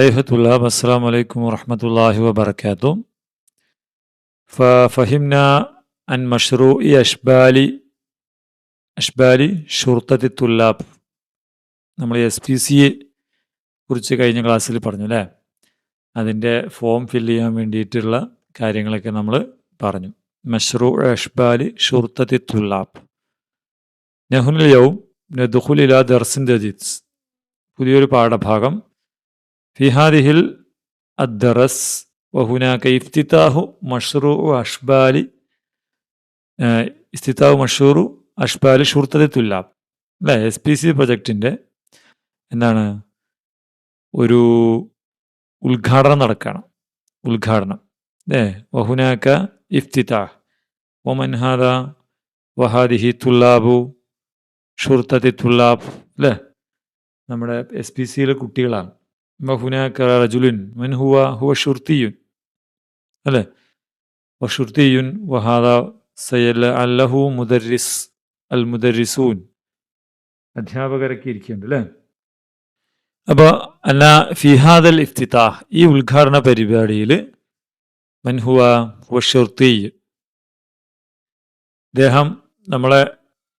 അയ്ഹത്തുല്ലാബ് അസ്സാം വലൈക്കും വറഹമത്തല്ലാഹി വബർക്കാത്തു ഫഹിംന അൻ മഷ്റൂ ഇ അഷ്ബാലി അഷ്ബാലി ഷുർത്തത്തി തുല്ലാബ്. നമ്മൾ എസ് പി സിയെ കുറിച്ച് കഴിഞ്ഞ ക്ലാസ്സിൽ പറഞ്ഞു അല്ലേ? അതിന്റെ ഫോം ഫില്ല് ചെയ്യാൻ വേണ്ടിയിട്ടുള്ള കാര്യങ്ങളൊക്കെ നമ്മൾ പറഞ്ഞു. മഷ്റൂ അഷ്ബാലി ഷുർത്തത്തി തുല്ലാബ്. നെഹുനിൽ യവും നെദുഹുലില ദർസിൻ ദജീത്സ് പുതിയൊരു പാഠഭാഗം ഫിഹാദിഹിൽ അദ്ദറസ് വഹുനാക്ക ഇഫ്തിതാഹു മഷ്റൂ അഷ്ബാലി ഇഫ്തിതാഹു മഷൂറു അഷ്ബാലി ഷുർത്തതി തുല്ലാബ് അല്ലേ എസ് പി സി പ്രൊജക്റ്റിന്റെ എന്താണ്? ഒരു ഉദ്ഘാടനം നടക്കണം. ഉദ്ഘാടനം. അല്ലേ വഹുനാക്ക ഇഫ്തിതാഹ് ഒമൻഹാദ വഹാദിഹി തുല്ലാബു ഷുർത്തതി തുല്ലാബ് അല്ലേ നമ്മുടെ എസ് പി സിയിലെ കുട്ടികളാണ്. വഹുനാക്ക റജുലുൻ മൻ ഹുവ ഹുവ ഷുർത്തിയുൻ അല്ലേ വഷുർത്തിയുൻ വഹാദ സയ്യൽ അല്ലഹു മുദരിസ് അൽ മുദരിസൂൻ അധ്യാപകരൊക്കെ ഇരിക്കുന്നുണ്ട് അല്ലേ? അപ്പോൾ അല്ല ഫിഹാദൽ ഇഫ്തിതാഹ് ഈ ഉദ്ഘാടന പരിപാടിയിൽ മൻഹുവ വഷുർത്തി അദ്ദേഹം നമ്മളെ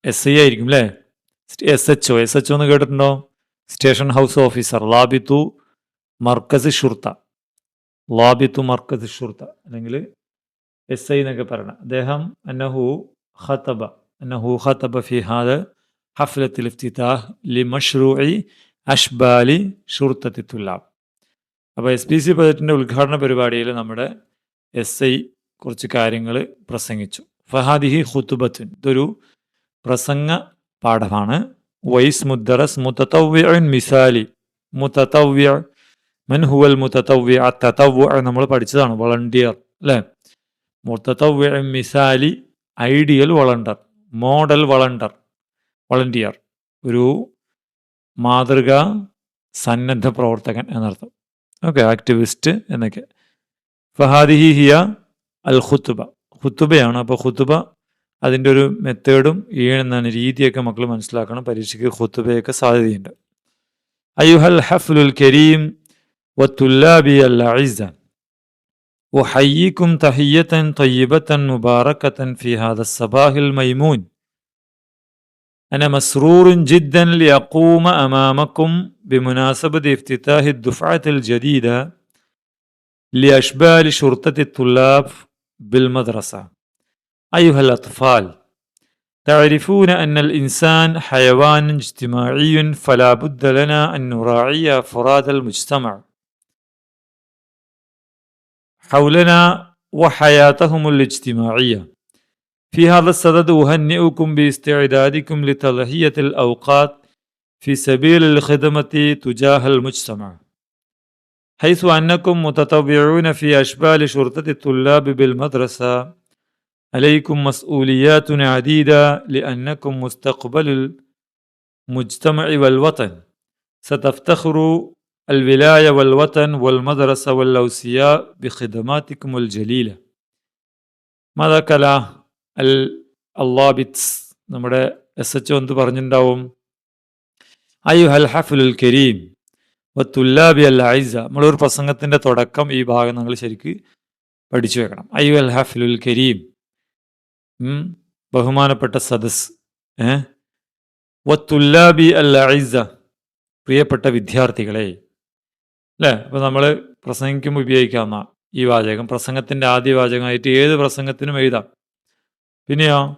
എസ് ഐ ആയിരിക്കും അല്ലേ? S H O S H എന്ന് കേട്ടിട്ടുണ്ടോ? സ്റ്റേഷൻ ഹൗസ് ഓഫീസർ ലാബിത്തു മർക്കസ് ഷുർത്ത. ലാബിത്തു മർക്കസ് ഷുർത്ത. അല്ലെങ്കിൽ എസ് ഐ എന്നൊക്കെ പറയണം. അദ്ദേഹം അന്നഹു ഖത്തബ അന്നഹു ഖത്തബ ഫിഹാദ് ഹഫ്ലത്തിൽ ഇഫ്തിതാഹ് ലി മഷ്റൂഇ അഷ്ബാലി ഷുർത്തത്തി തുല്ലാബ് അപ്പോൾ എസ് പി സി ബജറ്റിന്റെ ഉദ്ഘാടന പരിപാടിയിൽ നമ്മുടെ എസ് ഐ കുറച്ച് കാര്യങ്ങൾ പ്രസംഗിച്ചു. ഫഹാദിഹി ഖുത്തുബത്തുൻ ഇതൊരു പ്രസംഗ പാഠമാണ്. വൈസ് മുദ്ദറസ് മുത്തവ്യൻ മിസാലി. മുത്തത്തവ്യ മൻ ഹുവൽ മുത്തത്തവ്യ ആ നമ്മൾ പഠിച്ചതാണ് വളണ്ടിയർ അല്ലേ മുത്തവ്യ മിസാലി ideal volunteer model volunteer volunteer ഒരു മാതൃക സന്നദ്ധ പ്രവർത്തകൻ എന്നർത്ഥം. ഓക്കെ ആക്ടിവിസ്റ്റ് എന്നൊക്കെ. ഫഹാദിഹി ഹിയ അൽ ഖുത്തുബ ഖുത്തുബയാണ് അപ്പോൾ ഖുത്തുബ അതിന്റെ ഒരു മെത്തേഡും ഈണെന്നാണ് രീതിയൊക്കെ മക്കൾ മനസ്സിലാക്കണം പരീക്ഷയ്ക്ക് ഖുത്തുബയൊക്കെ സാധ്യതയുണ്ട്. അയ്യുഹൽ ഹഫ്ലുൽ കരീം والطلاب الأعزة أحييكم تحية طيبة مباركة في هذا الصباح الميمون. أنا مسرور جدا لأقوم أمامكم بمناسبة افتتاح الدفعة الجديدة لأشبال شرطة الطلاب بالمدرسة. أيها الأطفال تعرفون أن الإنسان حيوان اجتماعي فلا بد لنا أن نراعي أفراد المجتمع. حولنا وحياتهم الاجتماعية. في هذا الصدد أهنئكم باستعدادكم لتضحية الأوقات في سبيل الخدمة تجاه المجتمع. حيث أنكم متطوعون في أشبال شرطة الطلاب بالمدرسة عليكم مسؤوليات عديدة لأنكم مستقبل المجتمع والوطن. ستفتخر الولاية والوطن والمدرسة والأوسياء بخدماتكم الجليلة ماذا كلا അൽ അള്ളാബിറ്റ്സ് നമ്മുടെ എസ് എച്ച് എന്ത് പറഞ്ഞിട്ടുണ്ടാവും അയ്യു ഹൽ ഹഫുൽ കരീം വത്തുല്ലാബി അൽ ഐസ നമ്മളൊരു പ്രസംഗത്തിൻ്റെ തുടക്കം ഈ ഭാഗം നമ്മൾ ശരിക്ക് പഠിച്ചു വെക്കണം അയ്യു അൽ ഹഫുൽ കരീം ബഹുമാനപ്പെട്ട സദസ് ഏ വത്തുല്ലാബി അൽ ഐസ പ്രിയപ്പെട്ട വിദ്യാർത്ഥികളെ അല്ലേ അപ്പോൾ നമ്മൾ പ്രസംഗിക്കുമ്പോൾ ഉപയോഗിക്കാവുന്ന ഈ വാചകം. പ്രസംഗത്തിന്റെ ആദ്യ വാചകമായിട്ട് ഏത് പ്രസംഗത്തിനും എഴുതാം. പിന്നെയോ?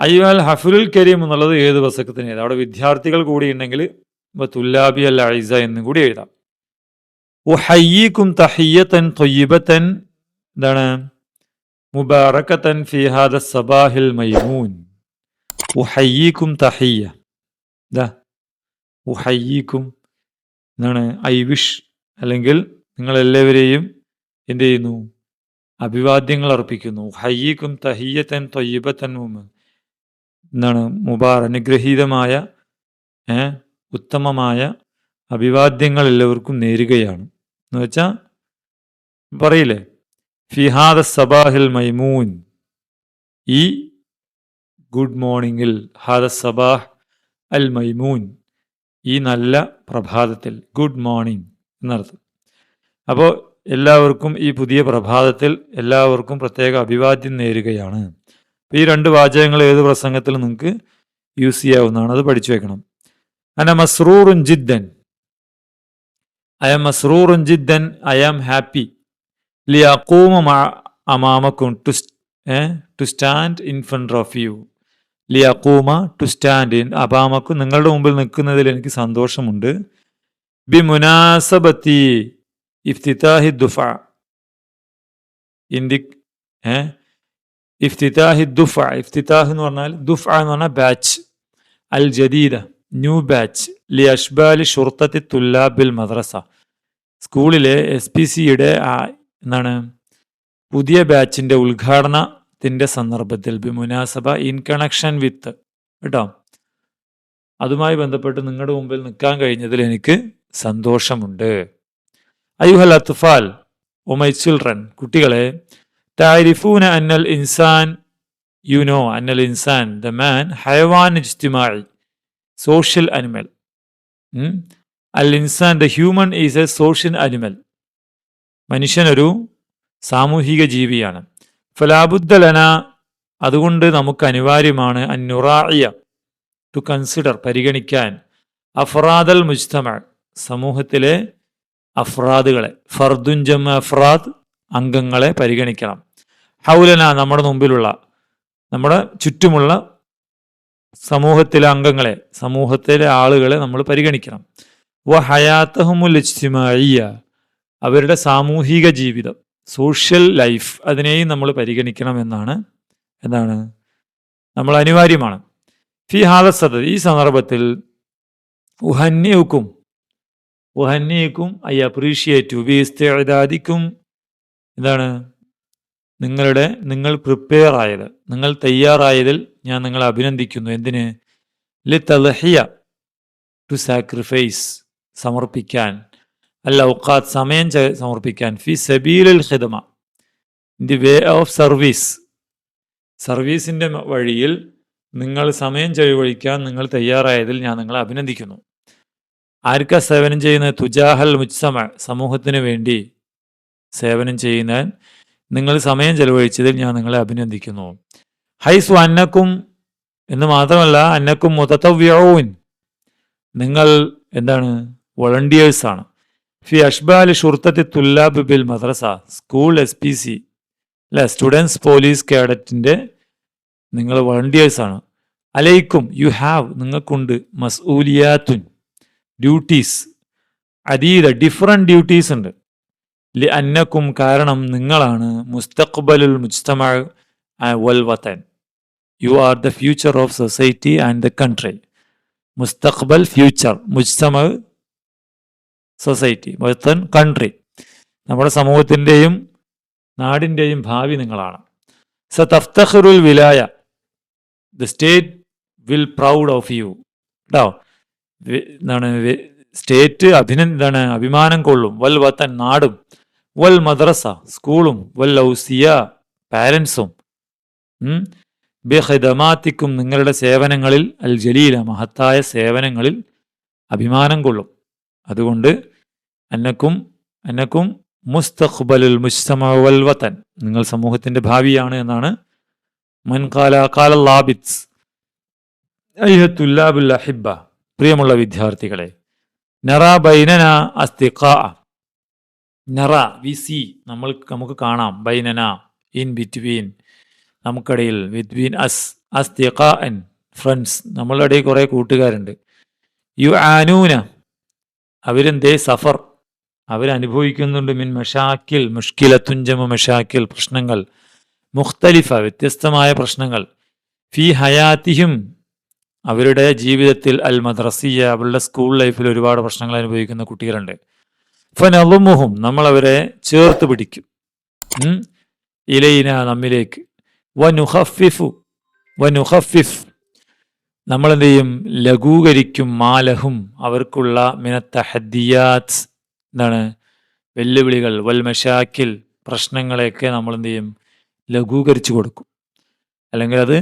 അയ്യാൽ ഹഫുലുൽ കരീം എന്നുള്ളത് ഏത് പ്രസംഗത്തിന് എഴുതാം. അവിടെ വിദ്യാർത്ഥികൾ കൂടി ഉണ്ടെങ്കിൽ തുല്ലാബി അൽ ഐസ എന്നും കൂടി എഴുതാം. ഉഹയ്യീക്കും തഹയ്യത്തൻ തൊയ്യബത്തൻ എന്താണ്? മുബാറക്കത്തൻ ഫിഹാദ സബാഹിൽ മൈമൂൻ. ഉഹയ്യീക്കും തഹിയ ഇതാ ഉഹയ്യീക്കും എന്താണ്? ഐ വിഷ് അല്ലെങ്കിൽ നിങ്ങളെല്ലാവരെയും എന്ത് ചെയ്യുന്നു? അഭിവാദ്യങ്ങൾ അർപ്പിക്കുന്നു. ഹയ്യക്കും തഹിയത്തൻ തൊയ്യബത്തൻ എന്താണ്? മുബാർ അനുഗ്രഹീതമായ ഉത്തമമായ അഭിവാദ്യങ്ങൾ എല്ലാവർക്കും നേരുകയാണ്. എന്ന് വെച്ചാൽ പറയില്ലേ? ഫിഹാദ സബാഹിൽ മൈമൂൻ. ഈ ഗുഡ് മോർണിംഗിൽ ഹാദ സബാഹ് അൽ മൈമൂൻ. ഈ നല്ല പ്രഭാതത്തിൽ ഗുഡ് മോർണിംഗ് എന്നർത്ഥം. അപ്പോൾ എല്ലാവർക്കും ഈ പുതിയ പ്രഭാതത്തിൽ എല്ലാവർക്കും പ്രത്യേക അഭിവാദ്യം നേരുകയാണ്. ഈ രണ്ട് വാചകങ്ങൾ ഏത് പ്രസംഗത്തിൽ നിങ്ങൾക്ക് യൂസ് ചെയ്യാവുന്നതാണ് അത് പഠിച്ചു വെക്കണം. അന മസ്റൂറുൻ ജിദ്ദൻ. ഐ എം മസ്റൂറുൻ ജിദ്ദൻ ഐ ആം ഹാപ്പി. ലി അക്കൂമ അമാമക്കും to to stand in front of you. ലി അക്കൂമ ടു സ്റ്റാൻഡ് ഇൻ അപാമക്കും നിങ്ങളുടെ മുമ്പിൽ നിൽക്കുന്നതിൽ എനിക്ക് സന്തോഷമുണ്ട്. ബി മുനാസബത്തി ഇഫ്തിതാഹി ദുഫ. ഇന്ത്യ ഏ? ഇഫ്തിതാഹി ദുഫ. ഇഫ്തിതാഹ് എന്ന് പറഞ്ഞാൽ ദുഫ എന്ന് പറഞ്ഞാൽ ബാച്ച്. അൽ ജദീദ ന്യൂ ബാച്ച്. ലി അഷ്ബാലി ഷുർത്തത്തി തുല്ലാബിൽ മദ്രസ. സ്കൂളിലെ എസ് പി സിയുടെ എന്താണ് പുതിയ ബാച്ചിന്റെ ഉദ്ഘാടനത്തിന്റെ സന്ദർഭത്തിൽ ബിമുനാസബ ഇൻ കണക്ഷൻ വിത്ത് കേട്ടോ? അതുമായി ബന്ധപ്പെട്ട് നിങ്ങളുടെ മുമ്പിൽ നിൽക്കാൻ കഴിഞ്ഞതിൽ എനിക്ക് സന്തോഷമുണ്ട്. അയ്യുഹൽ അത്ഫാൽ ഒ മൈ ചിൽഡ്രൻ കുട്ടികളെ താരിഫൂന അന്നൽ ഇൻസാൻ യു നോ അന്നൽ ഇൻസാൻ ദ മാൻ ഹയവാൻ ഇജ്തിമായി സോഷ്യൽ അനിമൽ. അൽ Insaan the human is a social animal. മനുഷ്യനൊരു സാമൂഹിക ജീവിയാണ്. ഫലാബുദ്ദലന അതുകൊണ്ട് നമുക്ക് അനിവാര്യമാണ് അന്നുറായ ടു കൺസിഡർ പരിഗണിക്കാൻ. അഫ്രാദൽ മുജ്തമ. സമൂഹത്തിലെ അഫ്രാദുകളെ. ഫർദുഞ്ചമ അഫ്രാദ് അംഗങ്ങളെ പരിഗണിക്കണം. ഹൗലന നമ്മുടെ മുമ്പിലുള്ള നമ്മുടെ ചുറ്റുമുള്ള സമൂഹത്തിലെ അംഗങ്ങളെ സമൂഹത്തിലെ ആളുകളെ നമ്മൾ പരിഗണിക്കണം. വ ഹയാത്തഹമുൽ ഇജ്തിമായ അവരുടെ സാമൂഹിക ജീവിതം. സോഷ്യൽ ലൈഫ് അതിനെയും നമ്മൾ പരിഗണിക്കണം എന്നാണ്. എന്താണ്? നമ്മൾ അനിവാര്യമാണ്. ഫി ഹാലസദ് ഈ സന്ദർഭത്തിൽ ഉഹന്യക്കും ഉഹന്യക്കും ഐ അപ്രീഷിയേറ്റ് ഇസ്തേദാദിക്കും എന്താണ്? നിങ്ങളുടെ നിങ്ങൾ പ്രിപ്പയർ ആയത് നിങ്ങൾ തയ്യാറായതിൽ ഞാൻ നിങ്ങളെ അഭിനന്ദിക്കുന്നു. എന്തിന്? ലി തലഹിയ ടു സാക്രിഫൈസ് സമർപ്പിക്കാൻ. അല്ല ഔക്കാത്ത് സമയം സമർപ്പിക്കാൻ. ഫി സബീലുൽ ഖിദമ. In the way of service സർവീസിന്റെ വഴിയിൽ നിങ്ങൾ സമയം ചെലവഴിക്കാൻ നിങ്ങൾ തയ്യാറായതിൽ ഞാൻ നിങ്ങളെ അഭിനന്ദിക്കുന്നു. ആർക്ക സേവനം ചെയ്യുന്ന തുജാഹൽ മുജ്സമ സമൂഹത്തിന് വേണ്ടി സേവനം ചെയ്യുന്ന നിങ്ങൾ സമയം ചെലവഴിച്ചതിൽ ഞാൻ നിങ്ങളെ അഭിനന്ദിക്കുന്നു. ഹൈസു അന്നക്കും എന്ന് മാത്രമല്ല അന്നക്കും മുതത്തവ്യവും നിങ്ങൾ എന്താണ്? വോളണ്ടിയേഴ്സ് ആണ് ഫി അഷ്ബാൽ ഷുർത്തത്തി തുല്ലാബ് ബിൽ മദ്രസ സ്കൂൾ എസ് പി സി അല്ലെ സ്റ്റുഡൻസ് പോലീസ് കേഡറ്റിന്റെ നിങ്ങൾ വോളണ്ടിയേഴ്സ് ആണ് അലൈക്കും യു ഹാവ് നിങ്ങൾക്കുണ്ട് മസ്ഊലിയാത്തുൻ ഡ്യൂട്ടീസ് അതീത ഡിഫറെന്റ് ഡ്യൂട്ടീസ് ഉണ്ട്. ലി അന്നക്കും കാരണം നിങ്ങളാണ് മുസ്തഖ്ബലുൽ മുജ്തമ വൽ വത്തൻ you are the future of society and the country മുസ്തഖ്ബൽ future മുജ്തമ സൊസൈറ്റി വത്തൻ കൺട്രി നമ്മുടെ സമൂഹത്തിന്റെയും നാടിന്റെയും ഭാവി നിങ്ങളാണ്. സ തഫ്തഖറുൽ വിലായ the state will proud of you കേട്ടോ എന്താണ് സ്റ്റേറ്റ് അഭിന എന്താണ് അഭിമാനം കൊള്ളും. വൽ വത്തൻ നാടും വൽ മദ്രസ സ്കൂളും വൽ ഔസിയ പാരൻസും ബിഹദമാത്തിക്കും നിങ്ങളുടെ സേവനങ്ങളിൽ അൽ ജലീല മഹത്തായ സേവനങ്ങളിൽ അഭിമാനം കൊള്ളും. അതുകൊണ്ട് അന്നക്കും അന്നക്കും മുസ്തഖ്ബലുൽ മുസ്തമ വൽ വതൻ. നിങ്ങൾ സമൂഹത്തിന്റെ ഭാവിയാണ് എന്നാണ് മൻകാല ഖാല ലാബിത്സ്. അയ്യത്തുല്ലാബുൽ അഹിബ പ്രിയമുള്ള വിദ്യാർത്ഥികളെ നറ ബൈനന അസ്തിഖ. നറ വി സി നമ്മൾ നമുക്ക് കാണാം. ബൈനന ഇൻ ബിറ്റ്വീൻ നമുക്കിടയിൽ ബിറ്റ്വീൻ അസ് അസ്തിഖ എൻ ഫ്രണ്ട്സ്. നമ്മളുടെ ഇടയിൽ കുറേ കൂട്ടുകാരുണ്ട്. യു ആനൂന അവരെന്തേ? സഫർ. അവരനുഭവിക്കുന്നുണ്ട് മിൻ മഷാക്കിൽ മുഷ്കിലത്തുഞ്ചമ മഷാക്കിൽ പ്രശ്നങ്ങൾ. മുഖ്തലിഫ വ്യത്യസ്തമായ പ്രശ്നങ്ങൾ. ഫി ഹയാത്തിഹിം അവരുടെ ജീവിതത്തിൽ അൽ മദ്രസിയ അവരുടെ സ്കൂൾ ലൈഫിൽ ഒരുപാട് പ്രശ്നങ്ങൾ അനുഭവിക്കുന്ന കുട്ടികളുണ്ട്. ഫനലുമുഹും നമ്മൾ അവരെ ചേർത്ത് പിടിക്കും. ഇലയിന നമ്മിലേക്ക്. വനുഹഫിഫു വനുഹഫിഫ്. നമ്മൾ എന്ത് ചെയ്യും ലഘൂകരിക്കും മാലഹും. അവർക്കുള്ള മിനത്തഹദിയാത്ത് എന്താണ്? വെല്ലുവിളികൾ വൽ മഷാക്കിൽ പ്രശ്നങ്ങളെയൊക്കെ നമ്മൾ എന്ത് ചെയ്യും? ലഘൂകരിച്ചു കൊടുക്കും. അല്ലെങ്കിൽ അത്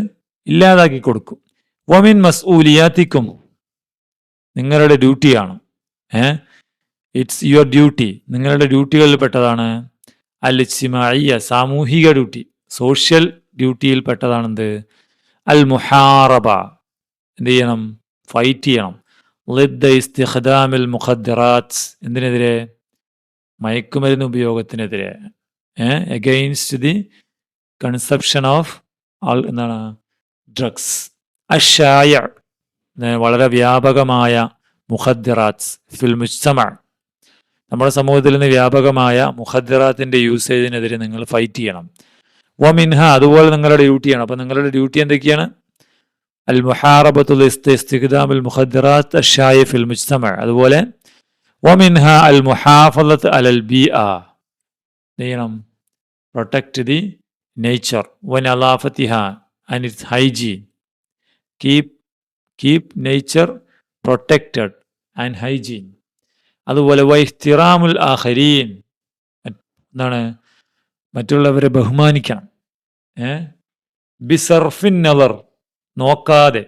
ഇല്ലാതാക്കി കൊടുക്കും. വമിൻ മസ്ഊലിയാത്തിക്കും നിങ്ങളുടെ ഡ്യൂട്ടിയാണ് ഏ? It's your duty. നിങ്ങളുടെ ഡ്യൂട്ടികളിൽ പെട്ടതാണ് അൽ ഇജ്തിമാഇയ സാമൂഹിക ഡ്യൂട്ടി. സോഷ്യൽ ഡ്യൂട്ടിയിൽ പെട്ടതാണെന്ത്? അൽ മുഹാറബ. എന്ത് ചെയ്യണം? ഫൈറ്റ് ചെയ്യണം. ലിദ്ദ ഇസ്തിഖദാമിൽ മുഖദ്ദറാത്ത് എന്തിനെതിരെ? മയക്കുമരുന്ന് ഉപയോഗത്തിനെതിരെ. എഗെയിൻസ്റ്റ് ദി കൺസെപ്ഷൻ ഓഫ് ആൾ എന്താണ്? ഡ്രഗ്സ് അഷായ വളരെ വ്യാപകമായ മുഖദ്ദറാത്ത് ഫിൽ മുജ്തമ. നമ്മുടെ സമൂഹത്തിൽ നിന്ന് വ്യാപകമായ മുഖദ്ദറാത്തിന്റെ യൂസേജിനെതിരെ നിങ്ങൾ ഫൈറ്റ് ചെയ്യണം. വമിൻഹ അതുപോലെ നിങ്ങളുടെ ഡ്യൂട്ടിയാണ് അപ്പൊ നിങ്ങളുടെ ഡ്യൂട്ടി എന്തൊക്കെയാണ്? അൽ لاستخدام المخدرات الشائع في المجتمع. മുജ്തമ ومنها المحافظة على البيئة. അലൽ protect the ചെയ്യണം നേച്ചർ വൻ അലാഫത്തിഹ and it's keep keep nature protected and hygiene അതുപോലെ വൈസ്തിറാമുൽ ആഹരീൻ എന്താണ്? മറ്റുള്ളവരെ ബഹുമാനിക്കണം. ഏ? ബിസർഫിൻ നവർ നോക്കാതെ.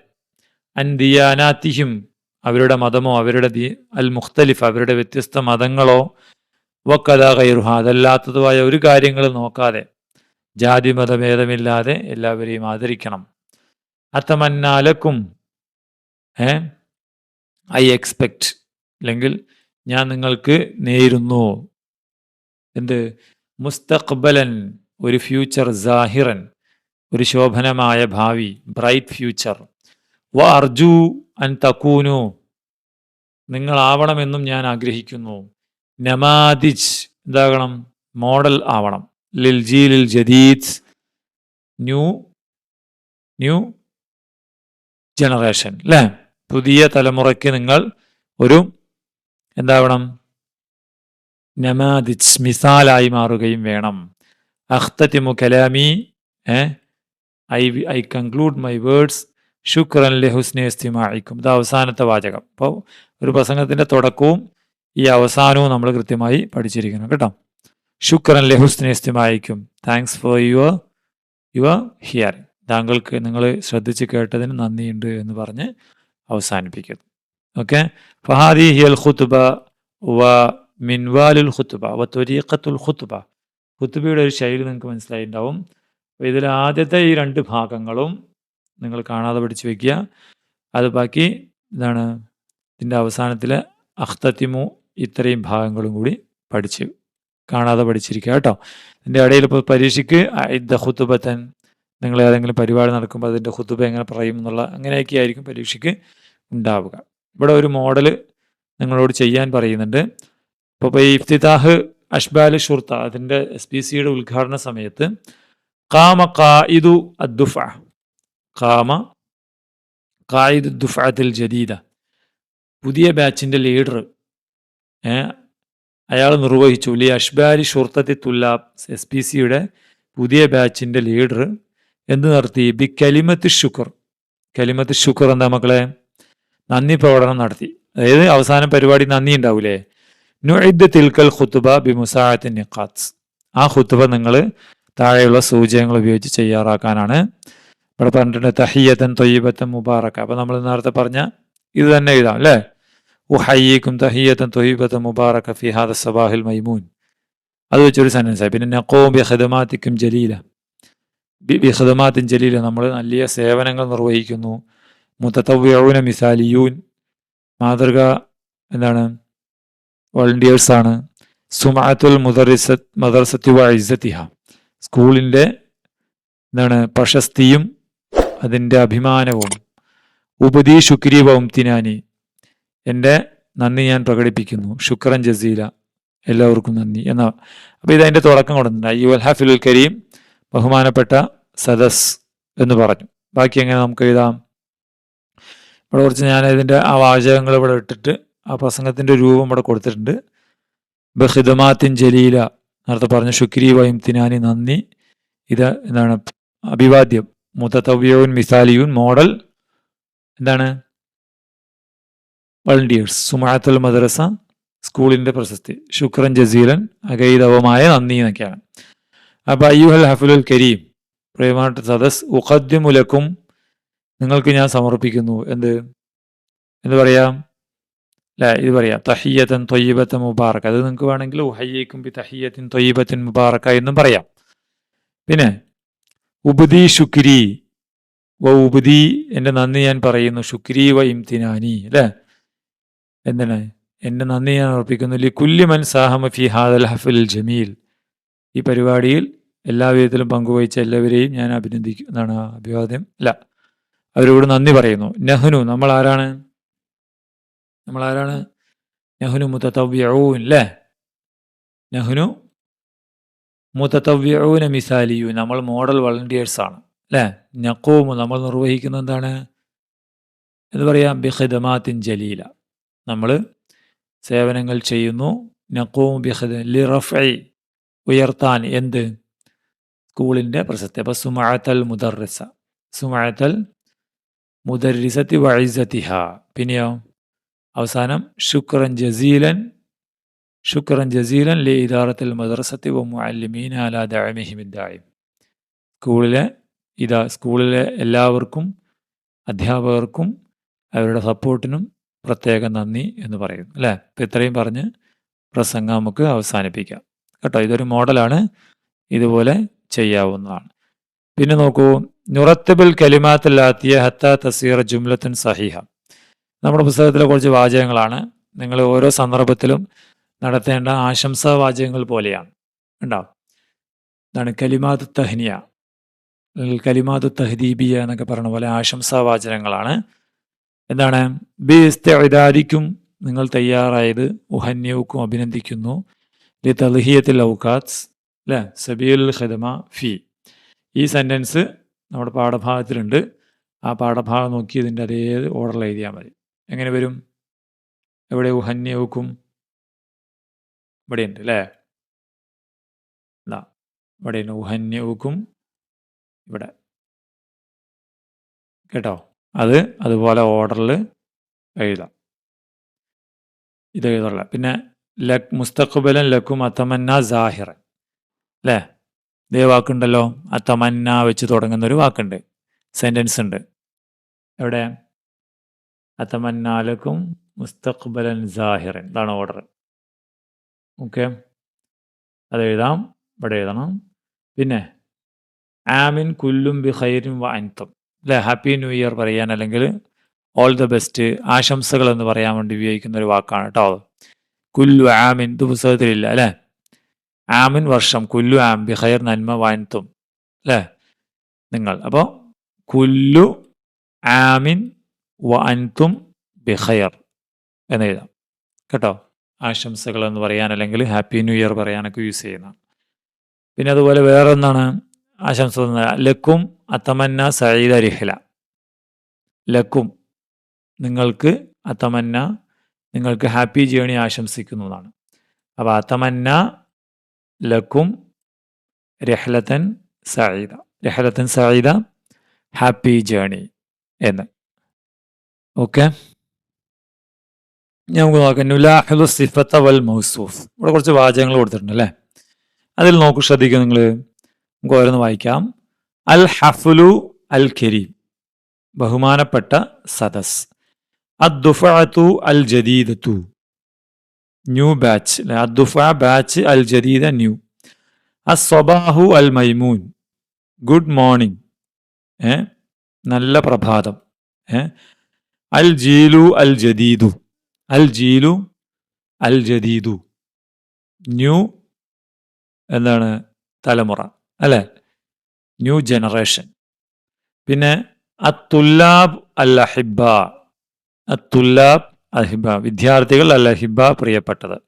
അൻദിയാനാത്തിഹിം അവരുടെ മതമോ അവരുടെ ദി- അൽ മുഖ്തലിഫ് അവരുടെ വ്യത്യസ്ത മതങ്ങളോ വക്കഥ കൈറുഹ അതല്ലാത്തതുമായ ഒരു കാര്യങ്ങളും നോക്കാതെ ജാതി മതഭേദമില്ലാതെ എല്ലാവരെയും ആദരിക്കണം. അത്തമന്നാലക്കും ഏ ഐ എക്സ്പെക്റ്റ് അല്ലെങ്കിൽ ഞാൻ നിങ്ങൾക്ക് നേരുന്നു. എന്ത്? മുസ്തഖ്ബലൻ ഒരു ഫ്യൂച്ചർ സാഹിറൻ. ഒരു ശോഭനമായ ഭാവി ബ്രൈറ്റ് ഫ്യൂച്ചർ വ അർജു അൻ തക്കൂനു നിങ്ങളാവണമെന്നും ഞാൻ ആഗ്രഹിക്കുന്നു. നമാദിജ് എന്താകണം? മോഡൽ ആവണം. ലിൽ ജി ലിൽ ജദീദ്. ന്യൂ ന്യൂ ജനറേഷൻ അല്ലേ പുതിയ തലമുറയ്ക്ക് നിങ്ങൾ ഒരു എന്താവണം? നമാദിജ് മിസാലായി മാറുകയും വേണം. അഖ്തത്തിമു കലാമി ഏ? I I conclude my words ശുക്രൻ ലഹുസ്നെ ഇസ്തിമായിക്കും ഇത് അവസാനത്തെ വാചകം. അപ്പോൾ ഒരു പ്രസംഗത്തിന്റെ തുടക്കവും ഈ അവസാനവും നമ്മൾ കൃത്യമായി പഠിച്ചിരിക്കണം കേട്ടോ. ശുക്രൻ ലഹുസ്നെ ഇസ്തിമായിക്കും thanks for your your hearing താങ്കൾക്ക് നിങ്ങൾ ശ്രദ്ധിച്ച് കേട്ടതിന് നന്ദിയുണ്ട് എന്ന് പറഞ്ഞ് അവസാനിപ്പിക്കുന്നു. ഓക്കെ? ഫഹാദി ഹിയൽ ഖുത്തുബ വ മിൻവാലുൽ ഖുത്തുബ വ ത്വരീഖത്തുൽ ഖുത്തുബ ഖുത്തുബയുടെ ഒരു ശൈലി നിങ്ങൾക്ക് മനസ്സിലായിട്ടുണ്ടാവും. ഇതിൽ ആദ്യത്തെ ഈ രണ്ട് ഭാഗങ്ങളും നിങ്ങൾ കാണാതെ പഠിച്ചു വെക്കുക. അത് ബാക്കി ഇതാണ് ഇതിന്റെ അവസാനത്തിലെ അഖ്തത്തിമു ഇത്രയും ഭാഗങ്ങളും കൂടി പഠിച്ച് കാണാതെ പഠിച്ചിരിക്കുക കേട്ടോ. ഇതിന്റെ ഇടയിൽ ഇപ്പോൾ പരീക്ഷയ്ക്ക് ഇദ്ദ ഹുത്തുബത്തൻ നിങ്ങൾ ഏതെങ്കിലും പരിപാടി നടക്കുമ്പോൾ അതിന്റെ ഹുത്തുബ എങ്ങനെ പറയും എന്നുള്ള അങ്ങനെയൊക്കെ ആയിരിക്കും പരീക്ഷയ്ക്ക് ഉണ്ടാവുക. ഇവിടെ ഒരു മോഡൽ നിങ്ങളോട് ചെയ്യാൻ പറയുന്നുണ്ട്. ഇപ്പോൾ ഈ ഇഫ്തിതാഹ് അഷ്ബാൽ ഷുർത്ത അതിന്റെ എസ് പി സിയുടെ ഉദ്ഘാടന സമയത്ത് കാമ കായിദു അദ്ദുഫ. കാമ കായിദ് ദുഫാത്തിൽ ജദീദ. പുതിയ ബാച്ചിന്റെ ലീഡർ. അയാൾ നിർവഹിച്ചു. ലി അഷ്ബാരി ഷുർത്തത്തി തുല്ലാബ് എസ് പി സിയുടെ പുതിയ ബാച്ചിന്റെ ലീഡർ എന്ത് നടത്തി ബി കലിമത്ത് ഷുക്കർ കലിമത്ത് ഷുക്കർ എന്താ മക്കളെ? നന്ദി പ്രകടനം നടത്തി. അതായത് അവസാന പരിപാടി നന്ദി ഉണ്ടാവൂലേ? നുഇദ് തിൽക്കൽ ഖുത്തുബ ബി മുസാഅത്തിൻ നിഖാത്ത്. ആ ഖുത്തുബ നിങ്ങൾ താഴെയുള്ള സൂചകങ്ങൾ ഉപയോഗിച്ച് ചെയ്യാറാക്കാനാണ്. ഇവിടെ പറഞ്ഞിട്ടുണ്ട് തഹിയത്തൻ തൊയ്യബത്തൻ മുബാറക്ക അപ്പൊ നമ്മൾ നേരത്തെ പറഞ്ഞ ഇത് തന്നെ എഴുതാം അല്ലേ? ഉഹയ്യക്കും തഹിയത്തൻ തൊയ്യബത്തൻ മുബാറക്ക ഫിഹാദ സബാഹിൽ മൈമൂൻ. അത് വെച്ചൊരു സെന്റൻസ് ആയി. പിന്നെ നക്കോം ബിഹദമാത്തിക്കും ജലീല. ബി ബി ഖദമാത്തിൻ ജലീല നമ്മൾ നല്ല സേവനങ്ങൾ നിർവഹിക്കുന്നു. മുത്തത്തവ്യൗന മിസാലിയൂൻ. മാതൃക എന്താണ്? വളണ്ടിയേഴ്സാണ് സുമാത്തുൽ മുദറിസ മദർസത്തി വൈസത്തിഹ സ്കൂളിന്റെ എന്താണ് പ്രശസ്തിയും അതിന്റെ അഭിമാനവും ഉപതി ശുക്രി വംതിനാനി എന്റെ നന്ദി ഞാൻ പ്രകടിപ്പിക്കുന്നു. ശുക്രൻ ജസീല. എല്ലാവർക്കും നന്ദി. എന്ന അപ്പോൾ ഇതതിന്റെ തുടക്കം കൊടുക്കുന്നുണ്ട് അയ്യുൽ ഹഫിലുൽ കരീം. ബഹുമാനപ്പെട്ട സദസ് എന്ന് പറഞ്ഞു. ബാക്കി എങ്ങനെ നമുക്ക് എഴുതാം? ഇവിടെ കുറച്ച് ഞാൻ ഇതിന്റെ ആ വാചകങ്ങൾ ഇവിടെ ഇട്ടിട്ട് ആ പ്രസംഗത്തിന്റെ രൂപം ഇവിടെ കൊടുത്തിട്ടുണ്ട്. ബഹിദമാത്തിൻ ജലീല. നേരത്തെ പറഞ്ഞ ശുക്രി വൈം തിനാനി നന്ദി. ഇത് എന്താണ്? അഭിവാദ്യം. മുത്തവ്യവും മിസാലിയുൻ മോഡൽ എന്താണ്? വളണ്ടിയേഴ്സ്. സുമാത്തുൽ മദ്രസ സ്കൂളിന്റെ പ്രശസ്തി. ശുക്രൻ ജസീലൻ അഗൈതവമായ നന്ദി എന്നൊക്കെയാണ്. അപ്പൊ അയ്യുഹൽ ഹഫുലുൽ കരീം പ്രേമാട്ട് സദസ് ഉഖദ്യമുലക്കും നിങ്ങൾക്ക് ഞാൻ സമർപ്പിക്കുന്നു. എന്ത്? എന്ത് പറയാം? ഇത് പറയാം തഹിയത്തൻ തൊയ്യബത്തൻ മുബാറക്ക അത് നിങ്ങൾക്ക് വേണമെങ്കിൽ ഉഹയ്യക്കും ബി തഹിയത്തിൻ തൊയ്യബത്തിൻ മുബാറക്ക എന്നും പറയാം. പിന്നെ ഉപദി ശുക്രി വ ഉപദി എന്റെ നന്ദി ഞാൻ പറയുന്നു ശുക്രി വ ഇംതിനാനി അല്ലേ? എന്താണ്? എന്റെ നന്ദി ഞാൻ അർപ്പിക്കുന്നു ലി കുല്ലി മൻ സാഹമ ഫി ഹാദൽ ഹഫിൽ ജമീൽ. ഈ പരിപാടിയിൽ എല്ലാ വിധത്തിലും പങ്കുവഹിച്ച എല്ലാവരെയും ഞാൻ അഭിനന്ദിക്കുന്നതാണ് അഭിവാദ്യം അല്ല അവരോട് നന്ദി പറയുന്നു. നെഹ്നു നമ്മൾ ആരാണ്? നമ്മൾ ആരാണ് നെഹ്നു മുത്തവ്യഊൻ അല്ലേ നെഹ്നു മുത്തവ്യഊന മിസാലിയു നമ്മൾ മോഡൽ വളണ്ടിയേഴ്സ് ആണ് അല്ലേ നക്കൂമു നമ്മൾ നിർവഹിക്കുന്ന എന്താണ്? എന്ന് പറയാം? ബിഹദമാത്തിൻ ജലീല. നമ്മൾ സേവനങ്ങൾ ചെയ്യുന്നു നക്കൂമു ലി ലിറഫൈ ഉയർത്താൻ എന്ത്? സ്കൂളിന്റെ പ്രശസ്തി അപ്പം സുമാഴത്തൽ മുദർറിസ സുമാഴത്തൽ മുദർറിസത്തി വൈസത്തിഹ പിന്നെയോ? അവസാനം ശുക്രൻ ജസീലൻ ശുക്രൻ ജസീലൻ ലി ഇദാറത്തിൽ മദ്രസത്തി വ മുഅല്ലിമീന അലാ ദഅമിഹിമിദ്ദായിം സ്കൂളിലെ ഇതാ സ്കൂളിലെ എല്ലാവർക്കും അധ്യാപകർക്കും അവരുടെ സപ്പോർട്ടിനും പ്രത്യേക നന്ദി എന്ന് പറയുന്നു. അല്ലേ? അപ്പം ഇത്രയും പറഞ്ഞ് പ്രസംഗം നമുക്ക് അവസാനിപ്പിക്കാം. കേട്ടോ? ഇതൊരു മോഡലാണ്. ഇതുപോലെ ചെയ്യാവുന്നതാണ്. പിന്നെ നോക്കൂ നുറത്തബിൽ കലിമാത്തല്ലാത്തിയ ഹത്ത തസീറ ജുംലത്തൻ സഹിഹ. നമ്മുടെ പുസ്തകത്തിലെ കുറച്ച് വാചകങ്ങളാണ്. നിങ്ങൾ ഓരോ സന്ദർഭത്തിലും നടത്തേണ്ട ആശംസാ വാചകങ്ങൾ പോലെയാണ്. ഉണ്ടാവും ഇതാണ് കലിമാതു തഹ്നിയ. അല്ലെങ്കിൽ കലിമാതു തഹദീബിയ എന്നൊക്കെ പറയുന്ന പോലെ ആശംസാ വാചനങ്ങളാണ് എന്താണ്? ബി ഇസ്തിഅദാദിക്കും നിങ്ങൾ തയ്യാറായത് ഉഹന്യവുക്കും അഭിനന്ദിക്കുന്നു. ലി തൽഹിയത്തിൽ ഔക്കാത്സ് അല്ലേ? സബിയുൽ ഖദമ ഫി. ഈ സെന്റൻസ് നമ്മുടെ പാഠഭാഗത്തിലുണ്ട്. ആ പാഠഭാഗം നോക്കി ഇതിന്റെ അതേ ഓർഡറിൽ എഴുതിയാൽ മതി. എങ്ങനെ വരും? എവിടെ ഉഹന്യവുക്കും? ഇവിടെയുണ്ട് അല്ലേ? ഇവിടെയുണ്ട് ഉഹന്യവുക്കും. ഇവിടെ. കേട്ടോ? അത് അതുപോലെ ഓർഡറിൽ എഴുതാം. ഇത് എഴുതാറില്ല പിന്നെ ലക് മുസ്തഖബലൻ ലക്കും അത്തമന്ന സാഹിറൻ. അല്ലേ? ഇതേ വാക്കുണ്ടല്ലോ. അത്തമന്ന വെച്ച് തുടങ്ങുന്ന ഒരു വാക്കുണ്ട്. സെന്റൻസ് ഉണ്ട് എവിടെ? അത്തമന്നാലക്കും മുസ്തഖ്ബലൻ സാഹിറൻ ഇതാണ് ഓർഡർ ഓക്കെ അത് എഴുതാം. ഇവിടെ എഴുതണം. പിന്നെ ആമിൻ കുല്ലും ബി ഖൈരിൻ വ അൻതം. അല്ലേ? ഹാപ്പി ന്യൂ ഇയർ പറയാൻ അല്ലെങ്കിൽ ഓൾ ദ ബെസ്റ്റ് ആശംസകൾ എന്ന് പറയാൻ വേണ്ടി ഉപയോഗിക്കുന്ന ഒരു വാക്കാണ് കേട്ടോ കുല്ലു ആമിൻ. ഇത് പുസ്തകത്തിലില്ല അല്ലേ? ആമിൻ വർഷം കുല്ലു ആം ബി ഖൈർ നന്മ വാൻതും അല്ലേ? നിങ്ങൾ. അപ്പോൾ കുല്ലു ആമിൻ വ അൻതും എന്ന് എഴുതാം. കേട്ടോ? ആശംസകൾ എന്ന് പറയാൻ അല്ലെങ്കിൽ ഹാപ്പി ന്യൂ ഇയർ പറയാനൊക്കെ യൂസ് ചെയ്യുന്ന. പിന്നെ അതുപോലെ വേറെ എന്താണ് ആശംസ ലക്കും അത്തമന്ന സയ്യിദ റിഹ്ല ലക്കും നിങ്ങൾക്ക് അത്തമന്ന നിങ്ങൾക്ക് ഹാപ്പി ജേണി ആശംസിക്കുന്നതാണ് അപ്പോൾ അത്തമന്ന ലക്കും രഹ്ലത്തൻ സഈദ. രഹ്ലത്തൻ സഈദ ഹാപ്പി ജേണി എന്ന്. ഓക്കെ നമുക്ക് നോക്കാം. നുലാഹുലു സിഫത്ത വൽ മൗസൂഫ്. ഇവിടെ കുറച്ച് വാചകങ്ങൾ കൊടുത്തിട്ടുണ്ട് അല്ലേ? അതിൽ നോക്കൂ ശ്രദ്ധിക്കുക നിങ്ങൾ നമുക്ക് ഓരോന്ന് വായിക്കാം. അൽ ഹഫുലു അൽ കരീം. ബഹുമാനപ്പെട്ട സദസ്. അദ്ദുഫു അൽ ജദീദത്തു. ന്യൂ ബാച്ച് അദ്ദുഫ ബാച്ച് അൽ ജദീദ ന്യൂ. അസ്വബാഹു അൽ മൈമൂൻ. Good morning. നല്ല പ്രഭാതം. ഏ? അൽ ജീലു അൽ ജദീദു. അൽ ജീലു അൽ ജദീദു. ന്യൂ എന്താണ് തലമുറ അല്ലെ? New generation. പിന്നെ അത്തുല്ലാബ് അൽ അഹിബ അത്തുല്ലാബ് അഹിബ വിദ്യാർത്ഥികൾ അൽ അഹിബ പ്രിയപ്പെട്ടത്.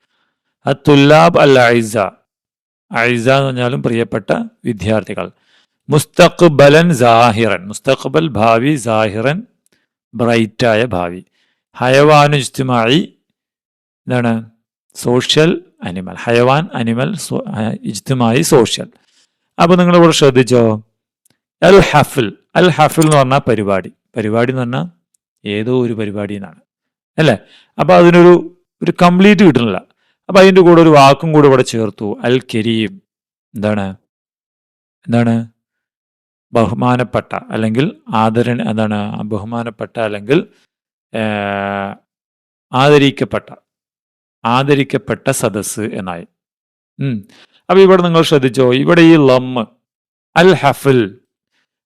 അത്തുല്ലാബ് അൽ ഐസ ഐസ എന്ന് പറഞ്ഞാലും പ്രിയപ്പെട്ട വിദ്യാർത്ഥികൾ. മുസ്തഖ്ബലൻ സാഹിറൻ. മുസ്തഖ്ബൽ ഭാവി സാഹിറൻ ബ്രൈറ്റായ ഭാവി. ഹയവാനു ഇജ്തിമായി എന്താണ്? Social animal. ഹയവാൻ അനിമൽ ഇജ്തിമായി സോഷ്യൽ. അപ്പോൾ നിങ്ങൾ ഇവിടെ ശ്രദ്ധിച്ചോ? അൽ ഹഫിൽ. അൽ ഹഫിൽ എന്ന് പറഞ്ഞാൽ പരിപാടി. പരിപാടി എന്ന് പറഞ്ഞാൽ ഏതോ ഒരു പരിപാടി എന്നാണ്. അല്ലേ? അപ്പോൾ അതിനൊരു ഒരു കംപ്ലീറ്റ് കിട്ടുന്നില്ല. അപ്പോൾ അതിന്റെ കൂടെ ഒരു വാക്കും കൂടെ ഇവിടെ ചേർത്തു. അൽ കരീം. എന്താണ്? എന്താണ്? ബഹുമാനപ്പെട്ട അല്ലെങ്കിൽ ആദരണ എന്താണ് ബഹുമാനപ്പെട്ട അല്ലെങ്കിൽ ആദരിക്കപ്പെട്ട ആദരിക്കപ്പെട്ട സദസ്സ് എന്നായി ഉം. അപ്പൊ ഇവിടെ നിങ്ങൾ ശ്രദ്ധിച്ചോ ഇവിടെ ഈ ലമ്മ് അൽ ഹഫിൽ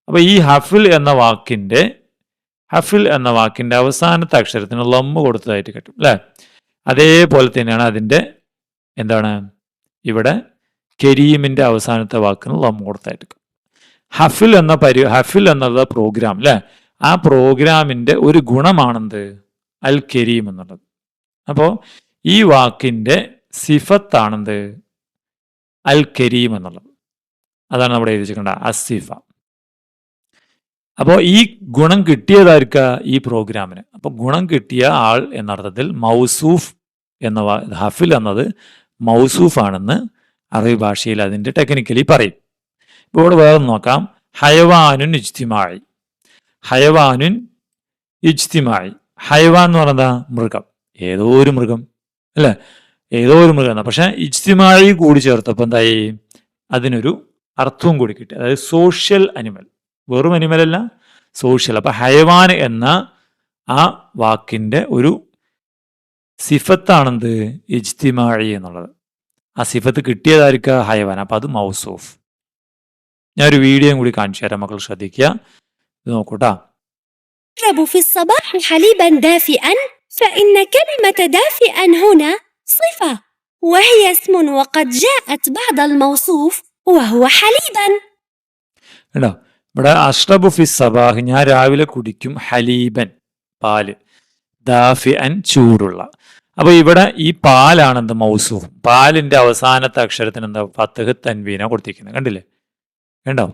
അപ്പൊ ഈ ഹഫിൽ എന്ന വാക്കിന്റെ ഹഫിൽ എന്ന വാക്കിന്റെ അവസാനത്തെ അക്ഷരത്തിന് ലമ്മ് കൊടുത്തതായിട്ട് കിട്ടും അല്ലെ അതേപോലെ തന്നെയാണ് അതിന്റെ എന്താണ് ഇവിടെ കരീമിന്റെ അവസാനത്തെ വാക്കിന് ലമ്മ് കൊടുത്തായിട്ട്. ഹഫിൽ എന്ന പരി ഹഫിൽ എന്നുള്ള പ്രോഗ്രാം അല്ലെ ആ പ്രോഗ്രാമിന്റെ ഒരു ഗുണമാണെന്ത്? അൽ കരീം എന്നുള്ളത്. അപ്പോൾ ഈ വാക്കിന്റെ സിഫത്താണെന്ത്? അൽ കരീം എന്നുള്ളത്. അതാണ് നമ്മുടെ എഴുതി വെച്ചിട്ടുണ്ട് അസിഫ. അപ്പോൾ ഈ ഗുണം കിട്ടിയതായിരിക്കുക ഈ പ്രോഗ്രാമിന് അപ്പോൾ ഗുണം കിട്ടിയ ആൾ എന്നർത്ഥത്തിൽ മൗസൂഫ് എന്ന ഹഫിൽ എന്നത് മൗസൂഫാണെന്ന് അറബി ഭാഷയിൽ അതിന്റെ ടെക്നിക്കലി പറയും. ഇപ്പോൾ വേറെ നോക്കാം. ഹയവാനുൻ ഇജ്തിമായി. ഹയവാനുൻ ഇജ്തിമായി. ഹയവാൻ എന്ന് പറഞ്ഞാൽ മൃഗം. ഏതോ ഒരു മൃഗം. അല്ലേ? ഏതോ ഒരു മൃഗം പക്ഷെ ഇജ്തിമായി കൂടി ചേർത്തപ്പോൾ എന്തായി? അതിനൊരു അർത്ഥവും കൂടി കിട്ടി. അതായത് സോഷ്യൽ അനിമൽ. വെറും അനിമൽ അല്ല സോഷ്യൽ. അപ്പൊ ഹയവാൻ എന്ന ആ വാക്കിന്റെ ഒരു സിഫത്താണെന്ത്? ഇജ്തിമായി എന്നുള്ളത്. ആ സിഫത്ത് കിട്ടിയതായിരിക്കുക ഹയവാൻ അപ്പൊ അത് മൗസൂഫ്. ഞാൻ ഒരു വീഡിയോയും കൂടി കാണിച്ചു തരാം മക്കൾ ശ്രദ്ധിക്കുക ഇത് നോക്കൂട്ടാ أشرب في الصباح حليبا دافئا فإن كلمة دافئا هنا صفة وهي اسم وقد جاءت بعد الموصوف وهو حليبا കേട്ടോ ഇവിടെ അഷ്റബു ഫി സബാഹ് ഞാൻ രാവിലെ കുടിക്കും ഹലീബൻ പാല് ദാഫി അൻ ചൂടുള്ള അപ്പൊ ഇവിടെ ഈ പാലാണ് എന്ത് മൗസൂഫ് പാലിന്റെ അവസാനത്തെ അക്ഷരത്തിന് എന്താ ഫത്തഹ് തൻവീന കൊടുത്തിരിക്കുന്നത് കണ്ടില്ലേ കണ്ടോ?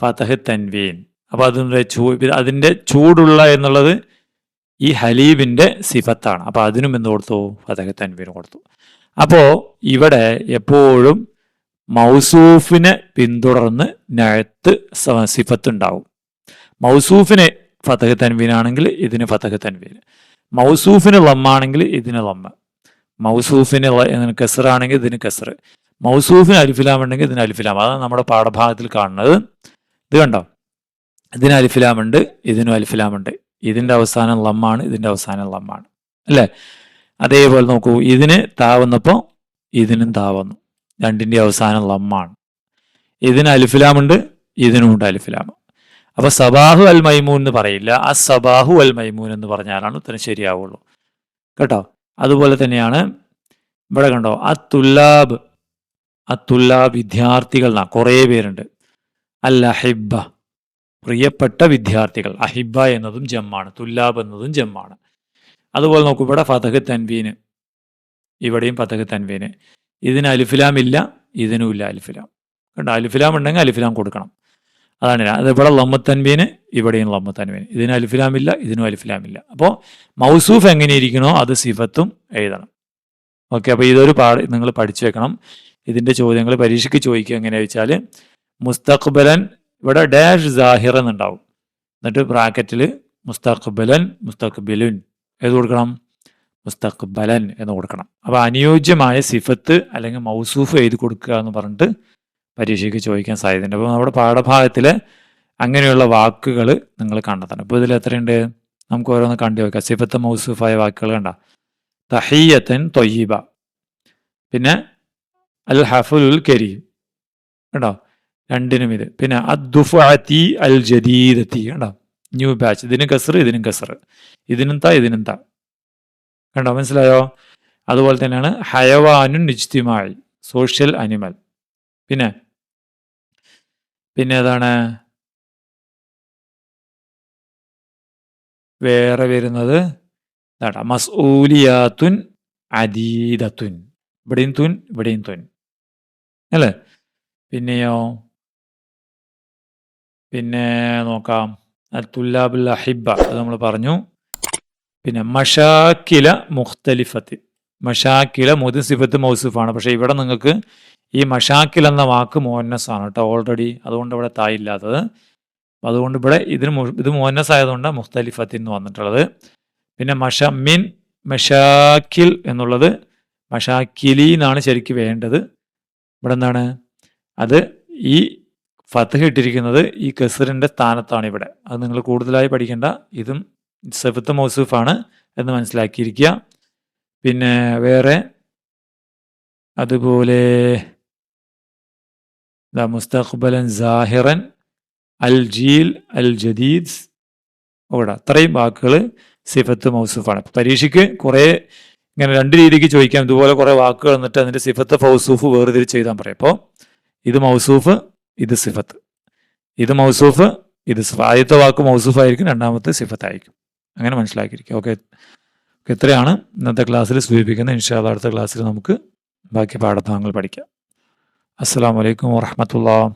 ഫതഹ് തൻവീൻ. അപ്പൊ അതിന്റെ ചൂ അതിന്റെ ചൂടുള്ള എന്നുള്ളത് ഈ ഹലീബിന്റെ സിഫത്താണ്. അപ്പൊ അതിനും എന്ത് കൊടുത്തു? ഫതഹ് തൻവീൻ കൊടുത്തു. അപ്പോ ഇവിടെ എപ്പോഴും മൗസൂഫിനെ പിന്തുടർന്ന് നഴത്ത് സിഫത്ത് ഉണ്ടാവും മൗസൂഫിന് ഫതഹ് തൻവീനാണെങ്കിൽ ഇതിന് ഫതഹ് തൻവീൻ. മൗസൂഫിന് ലമ്മാണെങ്കിൽ ഇതിന് ലമ്മ. മൗസൂഫിന് കസറാണെങ്കിൽ ഇതിന് കസർ മൗസൂഫിന് അലിഫിലാം ഉണ്ടെങ്കിൽ ഇതിന് അലിഫിലാം. അതാണ് നമ്മുടെ പാഠഭാഗത്തിൽ കാണുന്നത്. ഇത് കണ്ടോ? ഇതിന് അലിഫിലാമുണ്ട് ഇതിനും അലിഫിലാം ഉണ്ട് ഇതിന്റെ അവസാനം ലമ്മാണ് ഇതിന്റെ അവസാനം ലമ്മാണ്. അല്ലേ? അതേപോലെ നോക്കൂ ഇതിന് താവുന്നപ്പോൾ ഇതിനും താവുന്നു. രണ്ടിന്റെ അവസാനം ലമ്മാണ്. ഇതിന് അലിഫിലാമുണ്ട് ഇതിനുമുണ്ട് അലിഫിലാം അപ്പൊ സബാഹു അൽ മൈമൂൻ എന്ന് പറയില്ല. ആ സബാഹു അൽ മൈമൂൻ എന്ന് പറഞ്ഞാലാണ് ഉത്തരം ശരിയാവുള്ളൂ. കേട്ടോ? അതുപോലെ തന്നെയാണ് ഇവിടെ കണ്ടോ? ആ തുല്ലാബ് തുല്ലാബ് വിദ്യാർത്ഥികൾ എന്നാ കുറേ പേരുണ്ട്. അൽ അഹിബ പ്രിയപ്പെട്ട വിദ്യാർത്ഥികൾ. അഹിബ എന്നതും ജമ്മാണ് തുല്ലാബ് എന്നതും ജമ്മാണ്. അതുപോലെ നോക്കൂ ഇവിടെ ഫതഹ് തൻവീന് ഇവിടെയും ഫതഹ് തൻവീന്. ഇതിന് അലിഫിലാം ഇല്ല ഇതിനും ഇല്ല അലിഫിലാം. കണ്ടോ? അലിഫിലാം ഉണ്ടെങ്കിൽ അലിഫിലാം കൊടുക്കണം. അതാണ്. അത് ഇവിടെ ലമ്മ ഇവിടെയും ലമ്മ തൻവീന്. ഇതിന് അലിഫിലാം ഇല്ല ഇതിനും അലിഫിലാം ഇല്ല. അപ്പോൾ മൗസൂഫ് എങ്ങനെ ഇരിക്കണോ അത് സിഫത്തും എഴുതണം. ഓക്കെ അപ്പോൾ ഇതൊരു പാട് നിങ്ങൾ പഠിച്ചു വെക്കണം. ഇതിന്റെ ചോദ്യങ്ങൾ പരീക്ഷയ്ക്ക് ചോദിക്കുക എങ്ങനെയാ വെച്ചാൽ മുസ്തഖ്ബലൻ ഇവിടെ ഡാഷ് സാഹിർ എന്നുണ്ടാവും. എന്നിട്ട് ബ്രാക്കറ്റിൽ മുസ്തഖ്ബലൻ മുസ്തഖ്ബിലുൻ ഏത് കൊടുക്കണം? മുസ്തഖ്ബലൻ എന്ന് കൊടുക്കണം. അപ്പോൾ അനുയോജ്യമായ സിഫത്ത് അല്ലെങ്കിൽ മൗസൂഫ് എഴുതി കൊടുക്കുക എന്ന് പറഞ്ഞിട്ട് പരീക്ഷയ്ക്ക് ചോദിക്കാൻ സാധ്യതയുണ്ട്. അപ്പോൾ നമ്മുടെ പാഠഭാഗത്തിൽ അങ്ങനെയുള്ള വാക്കുകൾ നിങ്ങൾ കണ്ടെത്തണം. ഇപ്പോൾ ഇതിൽ എത്രയുണ്ട്? നമുക്ക് ഓരോന്ന് കണ്ടു നോക്കാം. സിഫത്ത് മൗസൂഫായ വാക്കുകൾ കണ്ട. തഹീയത്തൻ തൊയ്യബ. പിന്നെ അൽ ഹഫുൽ കരീം. കേട്ടോ രണ്ടിനും ഇത്. പിന്നെ അദ്ദുഫാത്തി അൽ ജദീദത്തി കേട്ടോ ന്യൂ ബാച്ച്. ഇതിനും കസർ ഇതിനും കസർ ഇതിനും ത ഇതിനും ത. കണ്ടോ? മനസ്സിലായോ? അതുപോലെ തന്നെയാണ് ഹയവാനുൻ നിജ്തിമായി സോഷ്യൽ അനിമൽ. പിന്നെ പിന്നെ ഏതാണ്? വേറെ വരുന്നത്? മസ്ഊലിയാത്തുൻ അദീദത്തുൻ. ഇവിടെയും തുൻ ഇവിടെയും തുൻ. അല്ലേ? പിന്നെയോ? പിന്നെ നോക്കാം. തുല്ലാബുൽ അഹിബ അത് നമ്മൾ പറഞ്ഞു. പിന്നെ മഷാക്കില മുഖ്തലിഫത്ത്. മഷാക്കില മുതി സിഫത്ത് മൗസുഫാണ്. പക്ഷേ ഇവിടെ നിങ്ങൾക്ക് ഈ മഷാക്കിൽ എന്ന വാക്ക് മോന്നസ് ആണ് കേട്ടോ ഓൾറെഡി അതുകൊണ്ട് ഇവിടെ തായില്ലാത്തത് അതുകൊണ്ട് ഇവിടെ ഇതിന് ഇത് മോന്നസ് ആയതുകൊണ്ട് മുഖ്തലിഫത്തിൽ നിന്ന് വന്നിട്ടുള്ളത്. പിന്നെ മഷ മിൻ മഷാക്കിൽ എന്നുള്ളത് മഷാക്കിലി എന്നാണ് ശരിക്കും വേണ്ടത്. ഇവിടെ എന്താണ് അത് ഈ ഫത്ത് ഇട്ടിരിക്കുന്നത് ഈ കസറിന്റെ സ്ഥാനത്താണ് ഇവിടെ. അത് നിങ്ങൾ കൂടുതലായി പഠിക്കേണ്ട ഇതും സെഫത്ത് മൗസൂഫാണ് എന്ന് മനസ്സിലാക്കിയിരിക്കുക. പിന്നെ വേറെ അതുപോലെ ദ മുസ്തഖ്ബലൻ സാഹിറൻ അൽ ജീൽ അൽ ജദീദ് ഇവിടെ അത്രയും വാക്കുകൾ സിഫത്ത് മൗസൂഫാണ്. പരീക്ഷയ്ക്ക് കുറേ ഇങ്ങനെ രണ്ട് രീതിക്ക് ചോദിക്കാം. ഇതുപോലെ കുറേ വാക്കുകൾ എന്നിട്ട് അതിന്റെ സിഫത്ത് ഫൗസൂഫ് വേർതിരിച്ച് എഴുതാൻ പറയും. അപ്പോൾ ഇത് മൗസൂഫ് ഇത് സിഫത്ത്. ഇത് മൗസൂഫ് ഇത് ആദ്യത്തെ വാക്ക് മൗസൂഫ് ആയിരിക്കും രണ്ടാമത്തെ സിഫത്ത് ആയിരിക്കും അങ്ങനെ മനസ്സിലാക്കിയിരിക്കും. ഓക്കെ. ഇത്രയാണ് ഇന്നത്തെ ക്ലാസ്സിൽ സൂചിപ്പിക്കുന്നത്. ഇൻഷാല്ല അടുത്ത ക്ലാസ്സിൽ നമുക്ക് ബാക്കി പാഠഭാഗങ്ങൾ പഠിക്കാം. അസ്സാം വലൈക്കും വാഹമത്തുള്ള